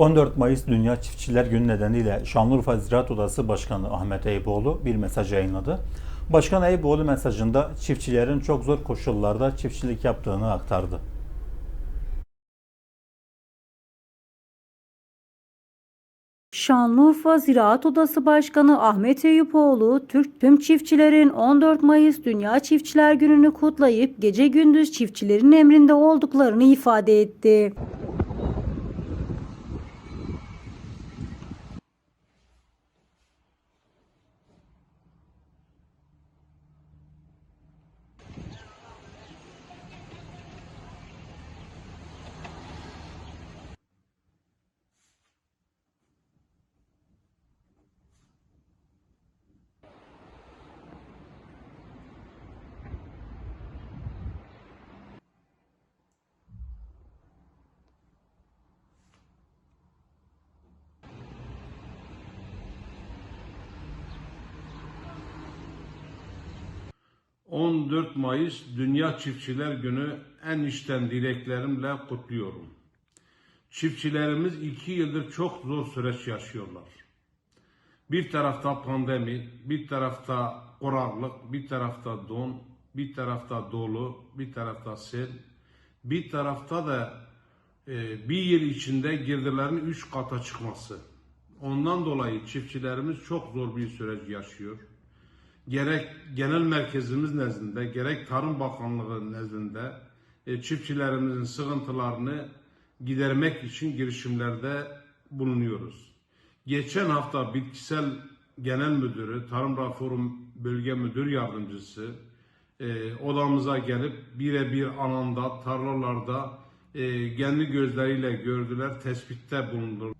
14 Mayıs Dünya Çiftçiler Günü nedeniyle Şanlıurfa Ziraat Odası Başkanı Ahmet Eyüboğlu bir mesaj yayınladı. Başkan Eyüboğlu mesajında çiftçilerin çok zor koşullarda çiftçilik yaptığını aktardı. Şanlıurfa Ziraat Odası Başkanı Ahmet Eyüpoğlu, Türk tüm çiftçilerin 14 Mayıs Dünya Çiftçiler Günü'nü kutlayıp gece gündüz çiftçilerin emrinde olduklarını ifade etti. – 14 Mayıs Dünya Çiftçiler Günü en içten dileklerimle kutluyorum. Çiftçilerimiz iki yıldır çok zor süreç yaşıyorlar. Bir tarafta pandemi, bir tarafta kuraklık, bir tarafta don, bir tarafta dolu, bir tarafta sel, bir tarafta da e, bir yıl içinde girdilerin üç kata çıkması. Ondan dolayı çiftçilerimiz çok zor bir süreç yaşıyor. Gerek genel merkezimiz nezdinde, gerek Tarım Bakanlığı nezdinde e, çiftçilerimizin sıkıntılarını gidermek için girişimlerde bulunuyoruz. Geçen hafta Bitkisel Genel Müdürü, Tarım Raforum Bölge Müdür Yardımcısı e, odamıza gelip birebir anında tarlalarda e, kendi gözleriyle gördüler, tespitte bulundular.